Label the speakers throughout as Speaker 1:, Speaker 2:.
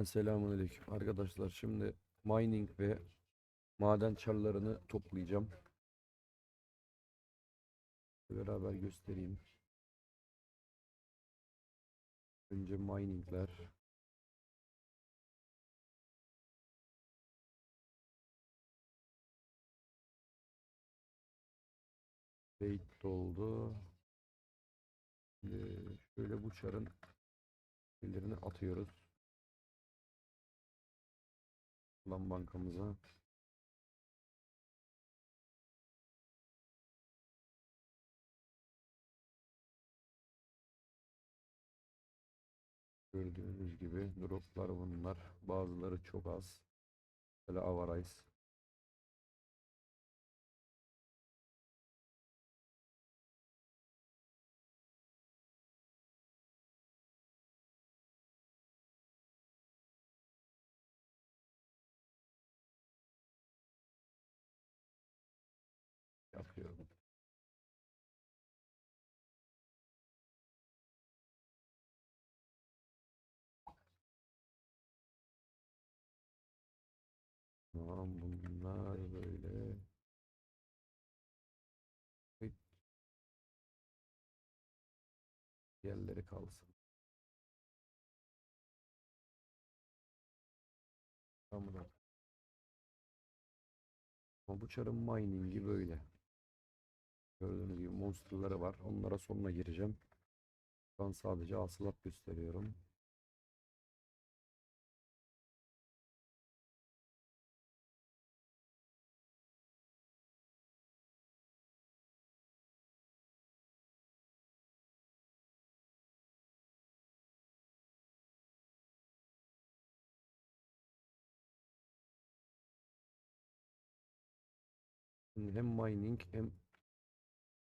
Speaker 1: Cümleten selamünaleyküm arkadaşlar. Şimdi mining ve maden çarlarını toplayacağım. Beraber göstereyim. Önce miningler. Bait doldu. Şimdi şöyle bu çarın şeylerini atıyoruz. Lan bankamıza. Gördüğünüz gibi droplar bunlar. Bazıları çok az. Böyle Avarice. Tamam bunlar böyle. Diğerleri kalsın. Tamam. Ama bu çarın mining'i böyle. Gördüğünüz gibi monsterları var. Onlara sonra gireceğim. An sadece hasılat gösteriyorum. Şimdi hem mining hem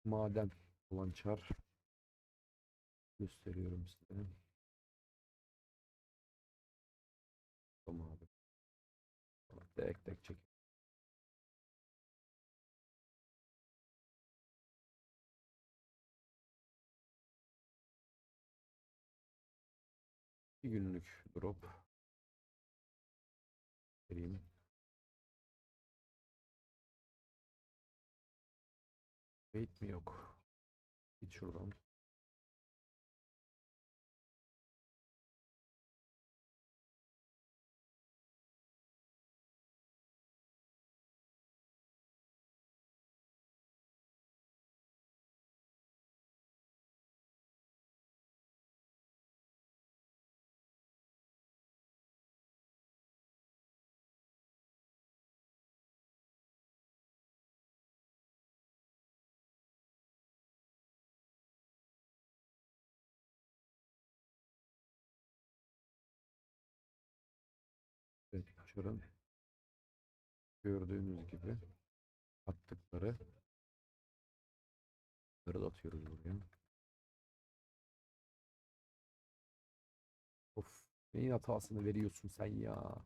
Speaker 1: maden olan çar gösteriyorum size. Tamam abi. Tek tek çek. Günlük drop. Vereyim. Wait mi yok? Git şuradan. Şuranın gördüğünüz gibi attıkları bunları atıyoruz buraya. Of, neyin hatasını veriyorsun sen ya?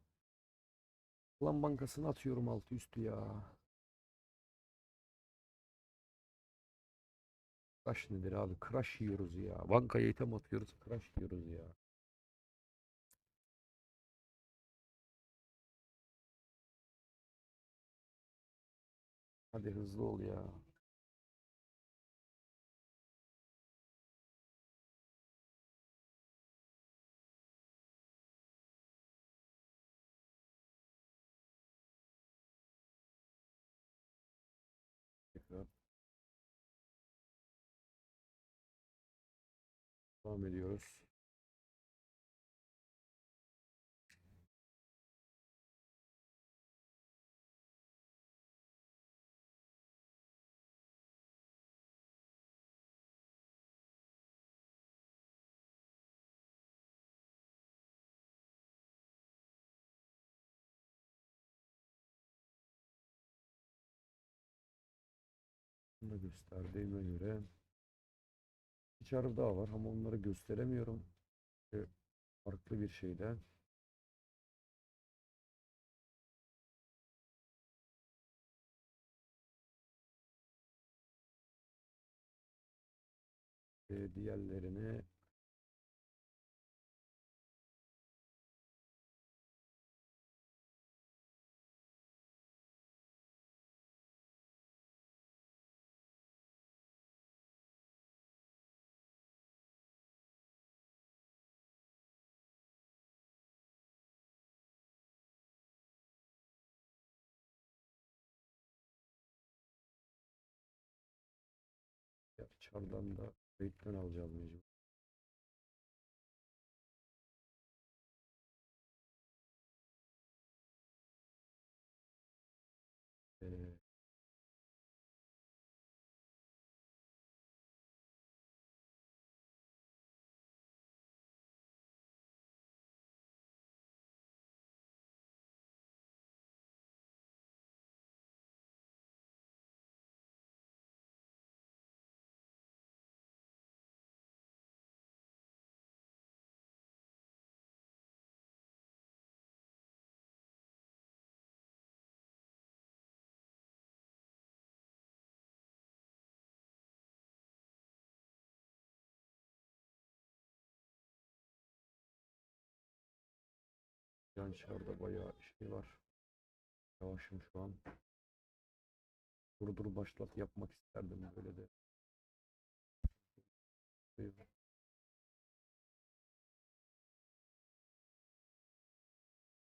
Speaker 1: Lan bankasını atıyorum altı üstü ya. Crash nedir abi? Crash yiyoruz ya. Bankaya item atıyoruz, crash yiyoruz ya. Hadi hızlı ol ya. Devam ediyoruz. Bunu da gösterdiğime göre bir çarı daha var ama onları gösteremiyorum. Ve farklı bir şeyde. Ee, diğerlerini Dışarıdan da kayıttan alacağız mecbur. Yan çarda bayağı şey var. Yavaşım şu an. Durdur başlat yapmak isterdim böyle de.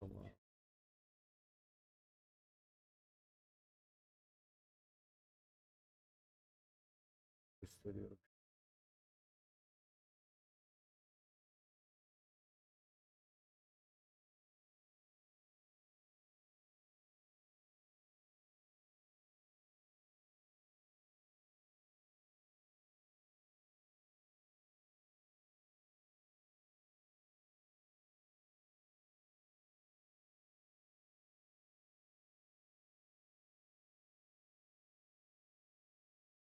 Speaker 1: Tamam. Gösteriyorum.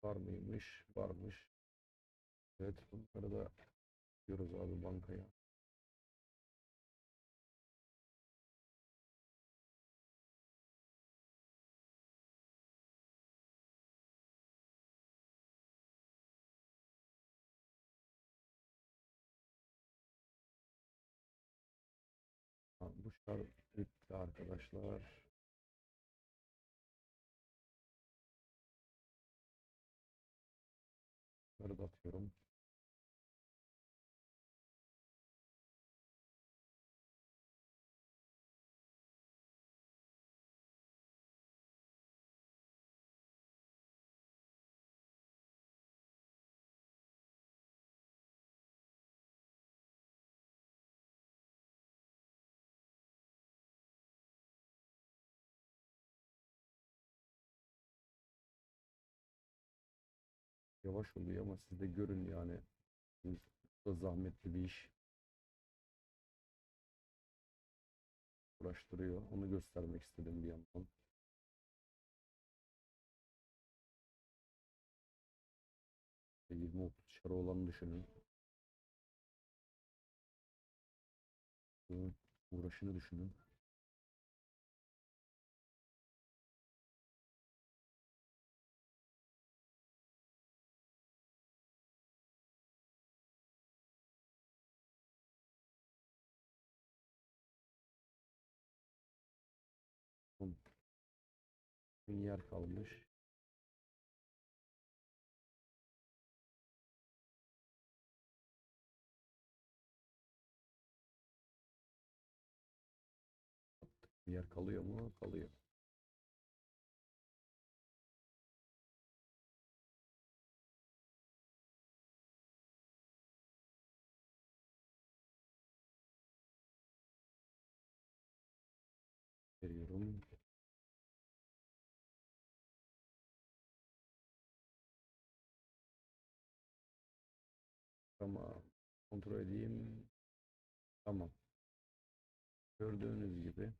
Speaker 1: Var mıymış? Varmış. Evet bunları da diyoruz abi bankaya. Bu şart bitti arkadaşlar. Bunları da Yavaş oluyor ama siz de görün yani. Da zahmetli bir iş. Uğraştırıyor. Onu göstermek istedim bir yandan. İşte 20-30 çarı olanı düşünün. Uğraşını düşünün. Bir yer kalmış. Bir yer kalıyor mu? Kalıyor. Veriyorum. Tamam. Kontrol edeyim. Tamam. Gördüğünüz gibi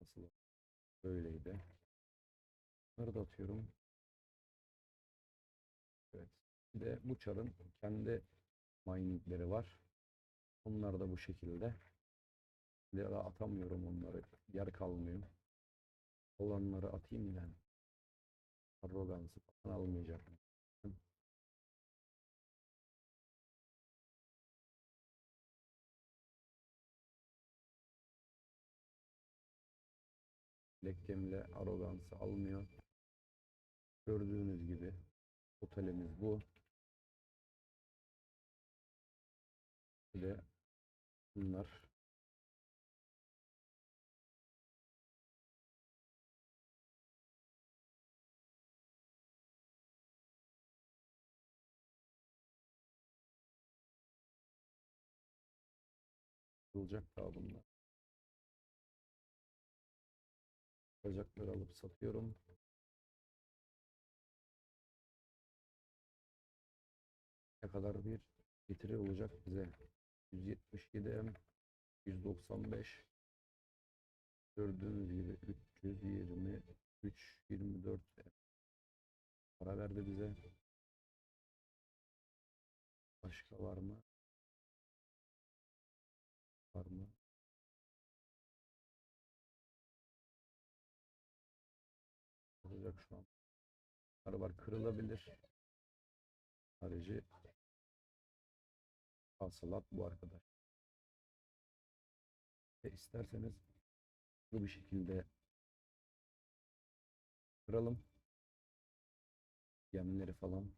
Speaker 1: nasıl böyleydi. Bunları da atıyorum. Evet. Bir de bu çarın kendi miningleri var. Onlar da bu şekilde. De atamıyorum onları. Yer kalmıyor. Olanları atayım yani. Arrogansı falan almayacak. Lekemle arogansı almıyor. Gördüğünüz gibi otelimiz bu. Ve bunlar Yapılacak daha bunlar. Bacakları alıp satıyorum. Ne kadar bir getiri olacak bize? 177 M 195 Gördüğünüz gibi 323 24 M. para verdi bize. Başka var mı? Olacak şu an. Var kırılabilir. Harici hasılat bu arkadaş. E isterseniz bu bir şekilde kıralım. Gemleri falan.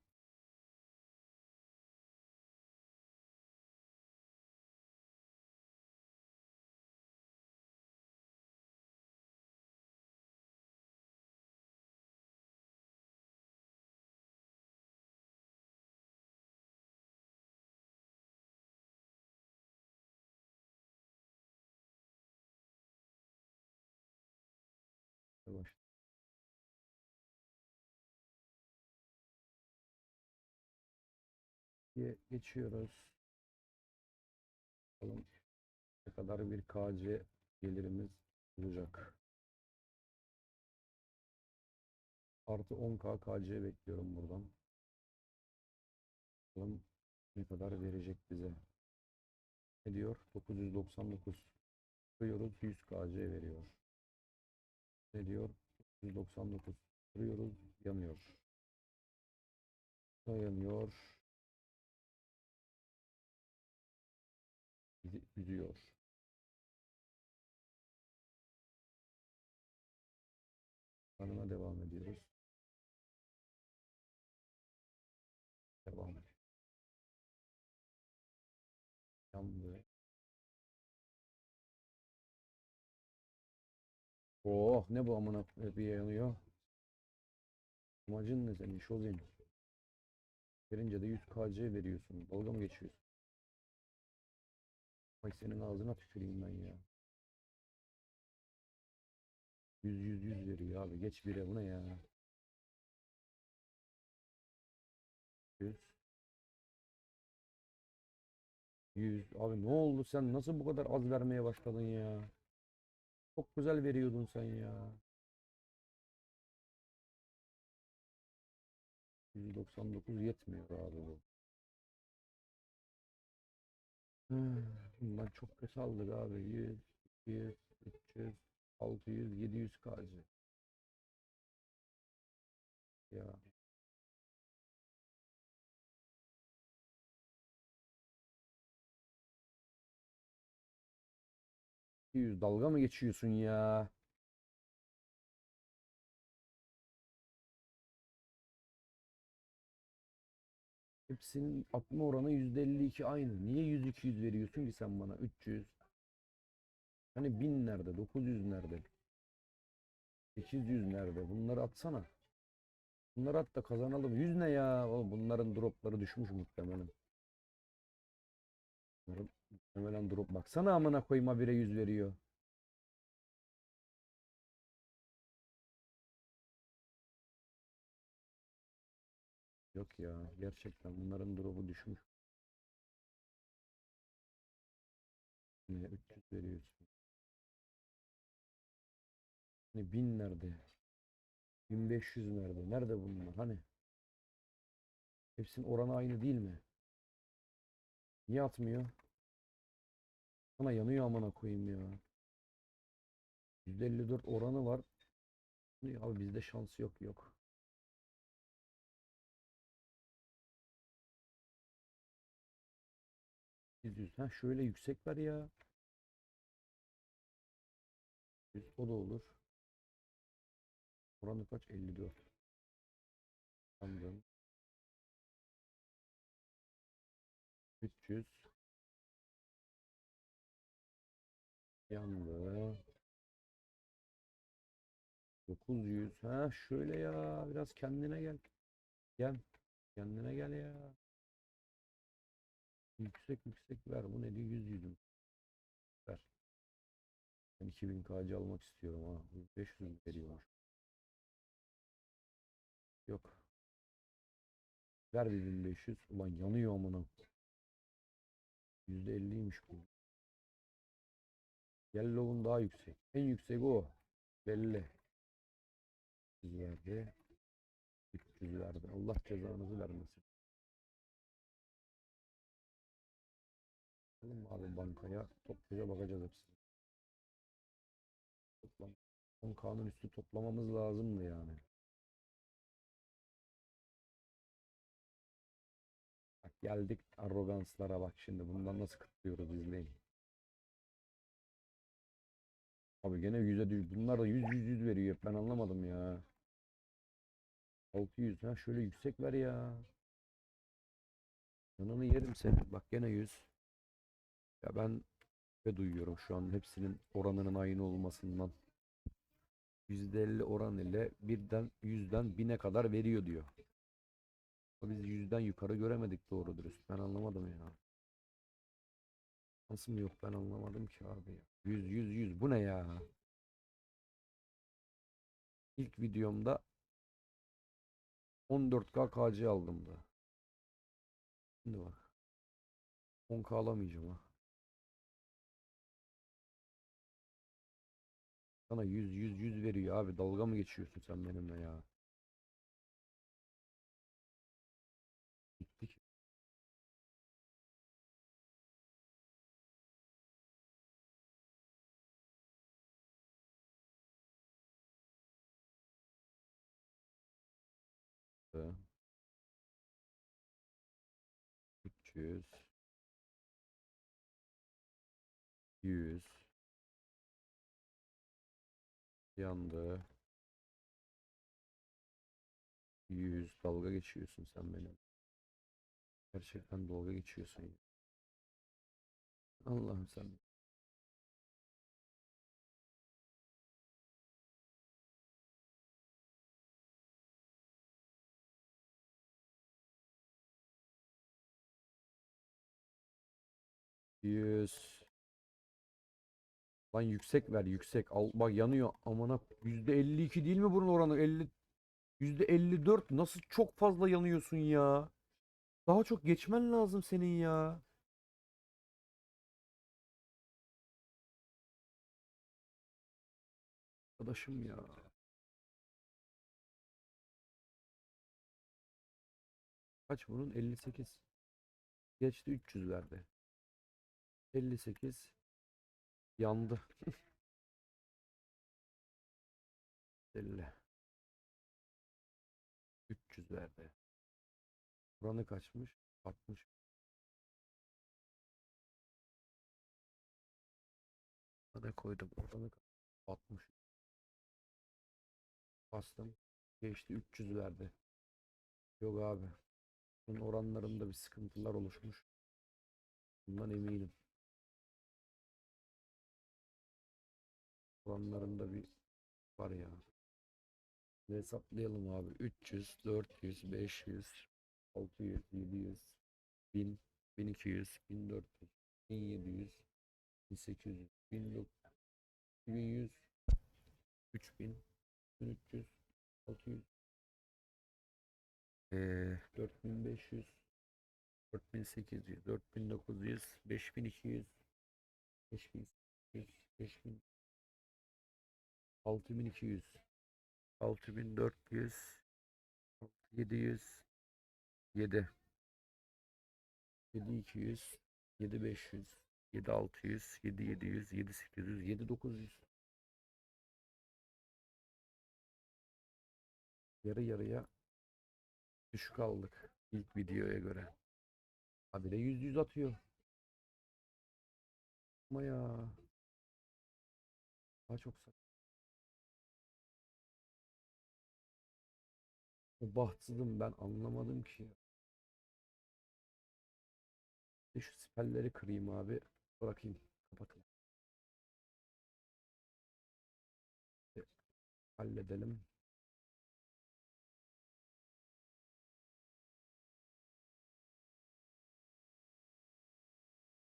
Speaker 1: Diye geçiyoruz. Bakalım ne kadar bir KC gelirimiz olacak. Artı 10k KC bekliyorum buradan. Bakalım ne kadar verecek bize. Ne diyor? 999. Kırıyoruz 100 KC veriyor. Ne diyor? 999. Kırıyoruz yanıyor. Dayanıyor. bizi üzüyor. Hanıma devam ediyoruz. Oh ne bu amına bir yanıyor. Amacın ne senin şozin? Verince de 100 KC veriyorsun. Dalga mı geçiyorsun? Ay senin ağzına tüküreyim ben ya. 100 100 100 veriyor abi. Geç bire bu ne ya? 100 100 abi ne oldu sen nasıl bu kadar az vermeye başladın ya? Çok güzel veriyordun sen ya. 199 yetmiyor abi bu. Hmm, Bundan çok kötü aldık abi. 100, 200, 300, 600, 700 KC. Ya. Yüz dalga mı geçiyorsun ya? Hepsinin atma oranı %52 aynı. Niye 100-200 veriyorsun ki sen bana? 300. Hani 1000 nerede? 900 nerede? 800 nerede? Bunları atsana. Bunları at da kazanalım. 100 ne ya? Oğlum bunların dropları düşmüş muhtemelen. Bunların muhtemelen drop. Baksana amına koyma bire 100 veriyor. Yok ya. Gerçekten bunların drop'u düşmüş. Ne 300 veriyorsun. Hani 1000 nerede? 1500 nerede? Nerede bunlar? Hani? Hepsinin oranı aynı değil mi? Niye atmıyor? Bana yanıyor amına koyayım ya. %54 oranı var. Abi bizde şans yok yok. Ha şöyle yüksek ver ya. Yüz o da olur. Oranı kaç? 54. Anladım. Yandı. 900. Ha şöyle ya. Biraz kendine gel. Gel. Kendine gel ya. Yüksek yüksek ver. Bu ne diyor? 100 yüzüm. 2000 KC almak istiyorum ha. 500 veriyormuş. Yok. Ver bir 1500. Ulan yanıyor amına. %50'ymiş bu. Yellow'un daha yüksek. En yüksek o. Belli. 100 verdi. 300 verdi. Allah cezanızı vermesin. Bakalım abi bankaya topluca bakacağız hepsine. Toplam. 10K'nın üstü toplamamız lazımdı yani. Bak geldik arroganslara bak şimdi. Bundan nasıl kıtlıyoruz izleyin. Abi gene 100'e düş. Bunlar da 100 100 100 veriyor. Ben anlamadım ya. 600 ha şöyle yüksek ver ya. Yanını yerim senin. Bak gene 100. Ya ben ve duyuyorum şu an hepsinin oranının aynı olmasından. %50 oran ile birden yüzden 1000'e kadar veriyor diyor. Biz yüzden yukarı göremedik doğru dürüst. Ben anlamadım ya. Nasıl yok ben anlamadım ki abi ya. 100 100 100 bu ne ya? İlk videomda 14K KC aldım da. Şimdi bak. 10K alamayacağım ha. Sana 100 100 100 veriyor abi. Dalga mı geçiyorsun sen benimle ya? 100 yandı. 100 dalga geçiyorsun sen benim. Gerçekten dalga geçiyorsun. Allah'ım sen Yüz. Lan yüksek ver yüksek. Al bak yanıyor. Amına %52 değil mi bunun oranı? 50 %54 nasıl çok fazla yanıyorsun ya? Daha çok geçmen lazım senin ya. Arkadaşım ya. Kaç bunun? 58. Geçti 300 verdi. 58 yandı. 50 300 verdi. Buranı kaçmış? 60 ne koydum? Oranı 60 bastım. Geçti 300 verdi. Yok abi. Bunun oranlarında bir sıkıntılar oluşmuş. Bundan eminim. Oranlarında bir var ya. Hesaplayalım abi. 300, 400, 500, 600, 700, 1000, 1200, 1400, 1700, 1800, 1900, 2100, 3000, 1300, 600, ee, 4500, 4800, 4900, 5200, 5800, 5000, 6200, 6400, 700, 7, 7200, 7500, 7600, 7700, 7800, 7900. Yarı yarıya düşük aldık ilk videoya göre. Abi de yüz yüz atıyor. Ama ya. Daha çok sak. Bahtsızım ben anlamadım ki. Bir Şu siperleri kırayım abi. Bırakayım. Kapatayım. Halledelim.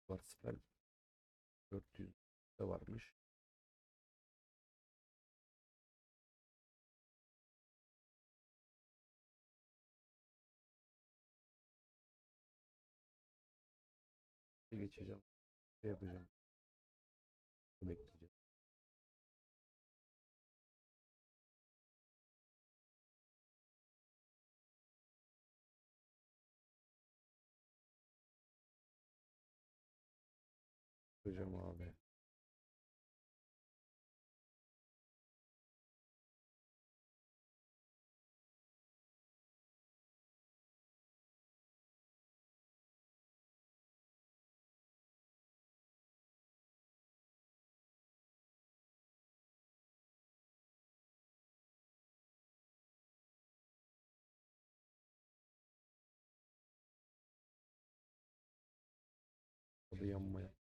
Speaker 1: Var siper 400 de varmış. Geçeceğim. Şey yapacağım. Bekleyeceğim. Hocam abi. Tadı yanmaya.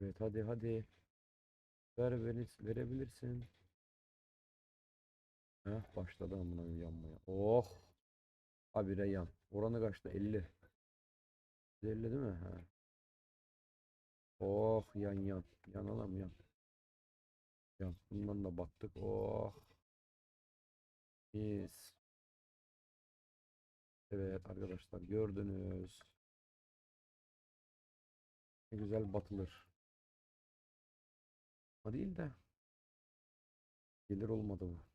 Speaker 1: Evet hadi hadi. Ver verebilirsin. Heh, başladı amına yanmaya. Oh. Habire yan. Oranı kaçtı? 50. 50 değil mi? Ha. Oh yan yan. Yanalım yan. Yan. Bundan da battık. Oh. Mis. Evet arkadaşlar gördünüz. Ne güzel batılır. Ama değil de. Gelir olmadı bu.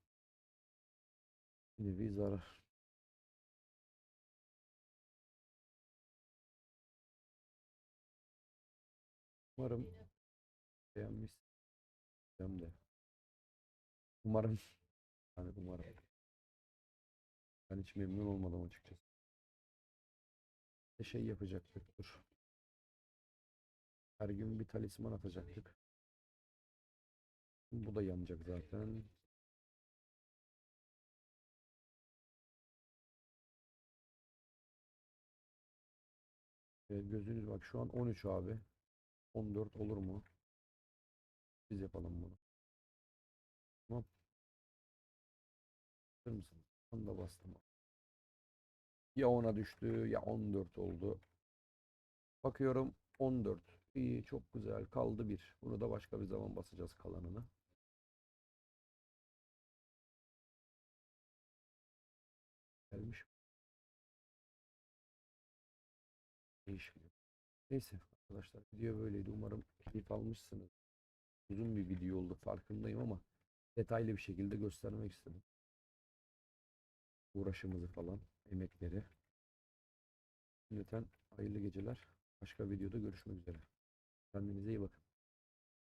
Speaker 1: Nevi zarar. Umarım beğenmiş. Ben de. Umarım. Yani umarım. Ben hiç memnun olmadım açıkçası. Bir şey yapacaktık. Dur. Her gün bir talisman atacaktık. Bu da yanacak zaten. Evet, gözünüz bak şu an 13 abi. 14 olur mu? Biz yapalım bunu. Tamam. Hazır mısınız? Onu da bastım. Ya 10'a düştü ya 14 oldu. Bakıyorum 14. İyi çok güzel. Kaldı bir. Bunu da başka bir zaman basacağız kalanını. Gelmiş. Neyse arkadaşlar video böyleydi. Umarım keyif almışsınız. Uzun bir video oldu farkındayım ama detaylı bir şekilde göstermek istedim. Uğraşımızı falan, emekleri. Lütfen hayırlı geceler. Başka videoda görüşmek üzere. Kendinize iyi bakın.